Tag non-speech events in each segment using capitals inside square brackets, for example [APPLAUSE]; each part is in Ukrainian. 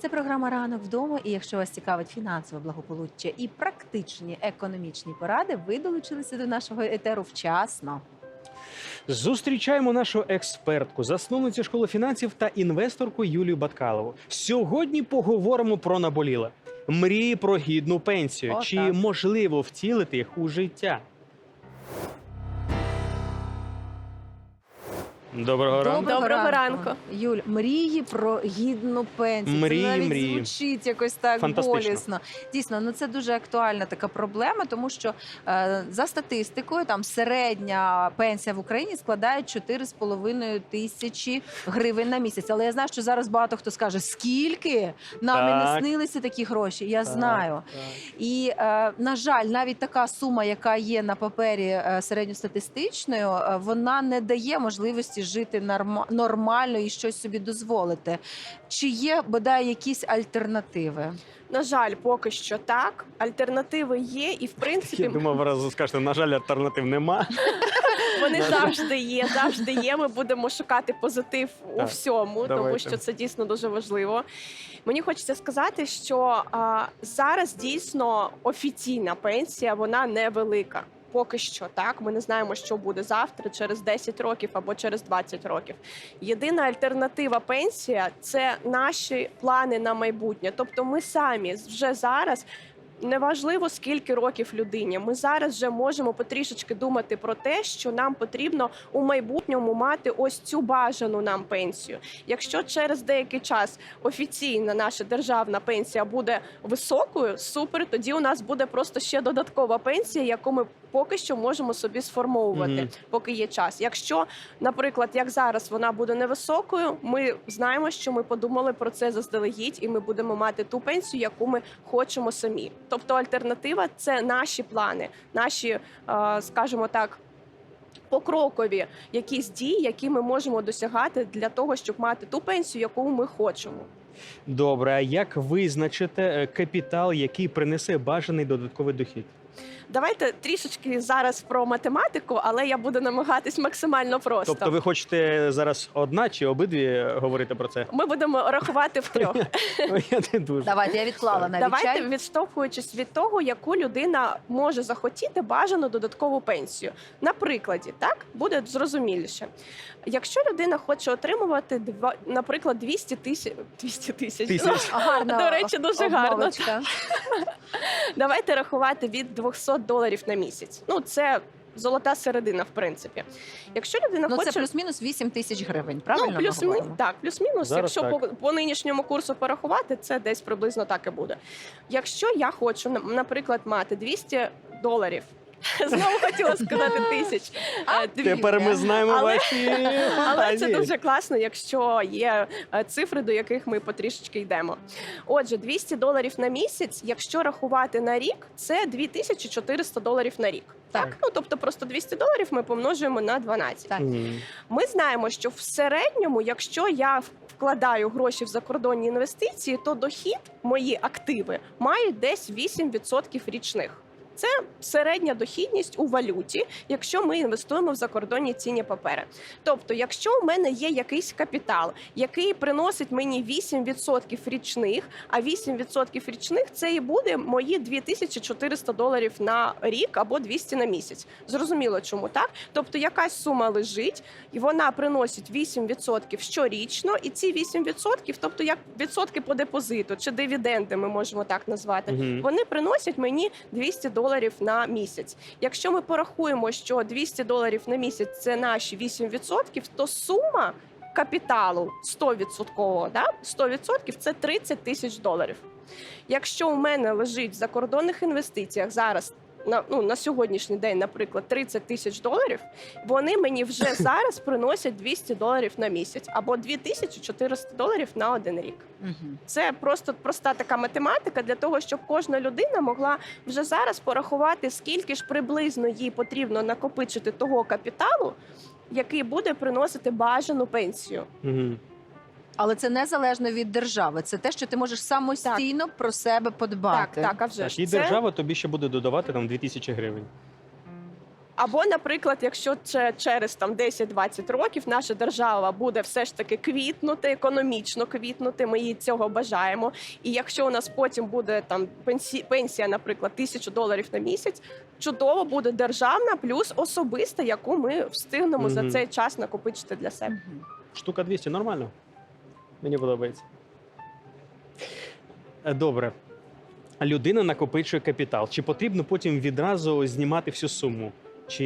Це програма Ранок вдома. І якщо вас цікавить фінансове благополуччя і практичні економічні поради, ви долучилися до нашого етеру вчасно. Зустрічаємо нашу експертку, засновницю школи фінансів та інвесторку Юлію Баткалову. Сьогодні поговоримо про наболіле. Мрії про гідну пенсію. О, Чи так. можливо втілити їх у життя? Доброго ранку. Доброго ранку. Юль. Мрії про гідну пенсію. Мрії, це навіть мрії. звучить якось так Фантастично. болісно. Дійсно, ну це дуже актуальна така проблема, тому що е, за статистикою там середня пенсія в Україні складає 4,5 тисячі гривень на місяць. Але я знаю, що зараз багато хто скаже, скільки нам і не Так. снилися такі гроші. Я Так, знаю. так. І е, на жаль, навіть така сума, яка є на папері е, середньостатистичною, е, вона не дає можливості жити норма- нормально і щось собі дозволити. Чи є бодай якісь альтернативи? На жаль, поки що так. Альтернативи є, і в принципі Я думав, разу скажете, на жаль, альтернатив нема. [LAUGHS] вони завжди є. Завжди є. Ми будемо шукати позитив у всьому, тому що це дійсно дуже важливо. Мені хочеться сказати, що а, зараз дійсно офіційна пенсія вона невелика. Поки що так, ми не знаємо, що буде завтра, через 10 років або через 20 років. Єдина альтернатива пенсія це наші плани на майбутнє. Тобто, ми самі вже зараз. Неважливо скільки років людині. Ми зараз вже можемо потрішечки думати про те, що нам потрібно у майбутньому мати ось цю бажану нам пенсію. Якщо через деякий час офіційна наша державна пенсія буде високою, супер. Тоді у нас буде просто ще додаткова пенсія, яку ми поки що можемо собі сформовувати, Мгм. поки є час. Якщо, наприклад, як зараз вона буде невисокою, ми знаємо, що ми подумали про це заздалегідь, і ми будемо мати ту пенсію, яку ми хочемо самі. Тобто, альтернатива це наші плани, наші, е, скажімо так. Покрокові якісь дії, які ми можемо досягати для того, щоб мати ту пенсію, яку ми хочемо. Добре, а як визначите капітал, який принесе бажаний додатковий дохід? Давайте трішечки зараз про математику, але я буду намагатись максимально просто. Тобто, ви хочете зараз одна чи обидві говорити про це? Ми будемо рахувати в трьох. Ой, [LAUGHS] Я не дуже. Давайте я відклала навіть Давайте чай. відштовхуючись від того, яку людина може захотіти бажану додаткову пенсію. На прикладі, так буде зрозуміліше. Якщо людина хоче отримувати два, наприклад, 200 тисяч 200 тисяч. Тисяч. Гарна До речі, дуже гарно. обмовочка. [LAUGHS] Давайте рахувати від 200 доларів на місяць. Ну це золота середина, в принципі. Якщо людина Ну хоче це плюс-мінус 8 тисяч гривень. Правильно ну, плюс говоримо? так, плюс-мінус. Зараз якщо так. по, по нинішньому курсу порахувати, це десь приблизно так і буде. Якщо я хочу, наприклад, мати 200 доларів. [LAUGHS] Знову хотіла сказати тисяч. е, дві. Тепер ми знаємо Але- ваші Але фантазії. це дуже класно, якщо є е, цифри, до яких ми потрішечки йдемо. Отже, 200 доларів на місяць, якщо рахувати на рік, це 2400 доларів на рік. Так, Так. ну тобто просто 200 доларів ми помножуємо на 12. Так. Мгм. Ми знаємо, що в середньому, якщо я вкладаю гроші в закордонні інвестиції, то дохід мої активи мають десь 8% річних. Це середня дохідність у валюті, якщо ми інвестуємо в закордонні цінні папери. Тобто, якщо у мене є якийсь капітал, який приносить мені 8% річних, а 8% річних це і буде мої 2400 доларів на рік або 200 на місяць. Зрозуміло, чому так? Тобто, якась сума лежить, і вона приносить 8% щорічно, і ці 8%, тобто як відсотки по депозиту чи дивіденди, ми можемо так назвати. Мгм. Вони приносять мені 200 доларів на місяць. Якщо ми порахуємо, що 200 доларів на місяць це наші 8%, то сума капіталу 100%, да? 100% це 30 тисяч доларів. Якщо у мене лежить в закордонних інвестиціях зараз. На, ну, на сьогоднішній день, наприклад, 30 тисяч доларів, вони мені вже [LAUGHS] зараз приносять 200 доларів на місяць або 2400 доларів на один рік. Це просто проста така математика для того, щоб кожна людина могла вже зараз порахувати, скільки ж приблизно їй потрібно накопичити того капіталу, який буде приносити бажану пенсію. Але це незалежно від держави. Це те, що ти можеш самостійно про себе подбати. Так, так, а вже Так, ж і це держава тобі ще буде додавати там 2000 гривень. Або, наприклад, якщо це через там 10-20 років наша держава буде все ж таки квітнути, економічно квітнути, ми їй цього бажаємо. І якщо у нас потім буде там пенсі... пенсія, наприклад, тисячу доларів на місяць, чудово буде державна плюс особиста, яку ми встигнемо за Мгм. цей час накопичити для себе. Мгм. Штука 200, нормально. Мені подобається. Е, Добре. Людина накопичує капітал. Чи потрібно потім відразу знімати всю суму? Чи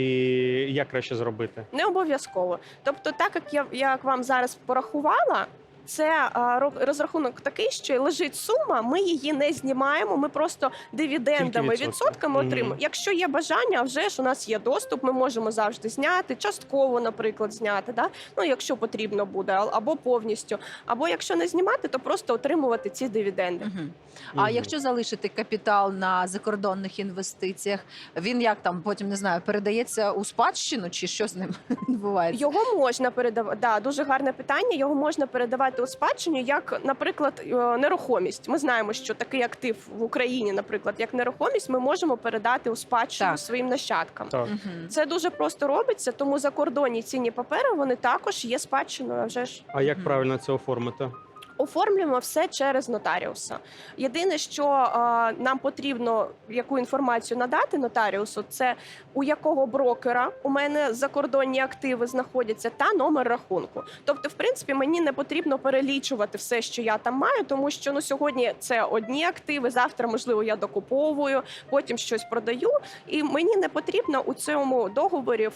як краще зробити? Не обов'язково. Тобто, так як я як вам зараз порахувала. Це розрахунок такий, що лежить сума, ми її не знімаємо. Ми просто дивідендами, відсотки. відсотками отримуємо. Якщо є бажання, вже ж у нас є доступ. Ми можемо завжди зняти, частково, наприклад, зняти. Да? Ну, якщо потрібно буде, або повністю. Або якщо не знімати, то просто отримувати ці дивіденди. Мгм. А Мгм. якщо залишити капітал на закордонних інвестиціях, він як там потім не знаю, передається у спадщину чи що з ним [LAUGHS] відбувається? Його можна передавати. Да, дуже гарне питання. Його можна передавати у спадщині, як, наприклад, е, нерухомість. Ми знаємо, що такий актив в Україні, наприклад, як нерухомість, ми можемо передати у спадщину Так. своїм нащадкам. Так. Це дуже просто робиться, тому закордонні цінні папери вони також є спадщиною. а Вже ж А як правильно це оформити? Оформлюємо все через нотаріуса. Єдине, що нам потрібно яку інформацію надати нотаріусу, це у якого брокера у мене закордонні активи знаходяться, та номер рахунку. Тобто, в принципі, мені не потрібно перелічувати все, що я там маю, тому що ну сьогодні це одні активи. Завтра, можливо, я докуповую, потім щось продаю, і мені не потрібно у цьому договорі е,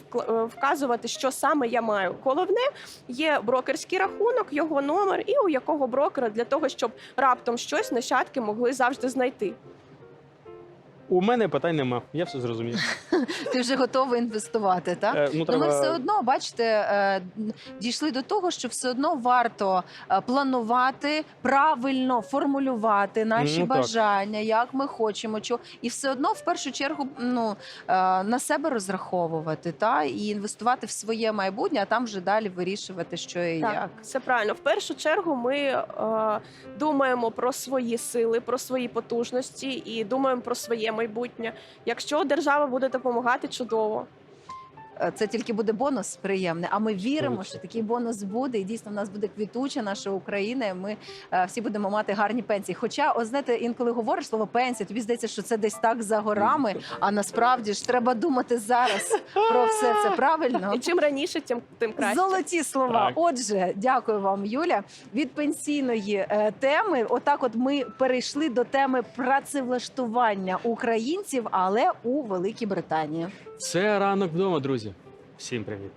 вказувати, що саме я маю. Головне є брокерський рахунок, його номер і у якого брокера для того, щоб раптом щось нащадки могли завжди знайти. У мене питань нема. Я все зрозумів. [LAUGHS] Ти вже готовий інвестувати, так? Е, ну, Ну, треба... ми все одно, бачите, е, дійшли до того, що все одно варто е, планувати, правильно формулювати наші Ну, бажання, як ми хочемо, чого, і все одно в першу чергу ну, на себе розраховувати та і інвестувати в своє майбутнє, а там вже далі вирішувати, що і Так, як. це правильно. В першу чергу ми е, думаємо про свої сили, про свої потужності і думаємо про своє майбутнє. Якщо держава буде допомагати, чудово. Е, Це тільки буде бонус приємний. А ми віримо, що такий бонус буде, і дійсно в нас буде квітуча наша Україна. і Ми е, всі будемо мати гарні пенсії. Хоча, о, знаєте, інколи говориш слово пенсія, тобі здається, що це десь так за горами. А насправді ж треба думати зараз про все це правильно. І чим раніше, тим тим краще. Золоті слова. Так. Отже, дякую вам, Юля. Від пенсійної е, теми, отак, от ми перейшли до теми працевлаштування українців, але у Великій Британії. Це ранок вдома, друзі. Всім привіт.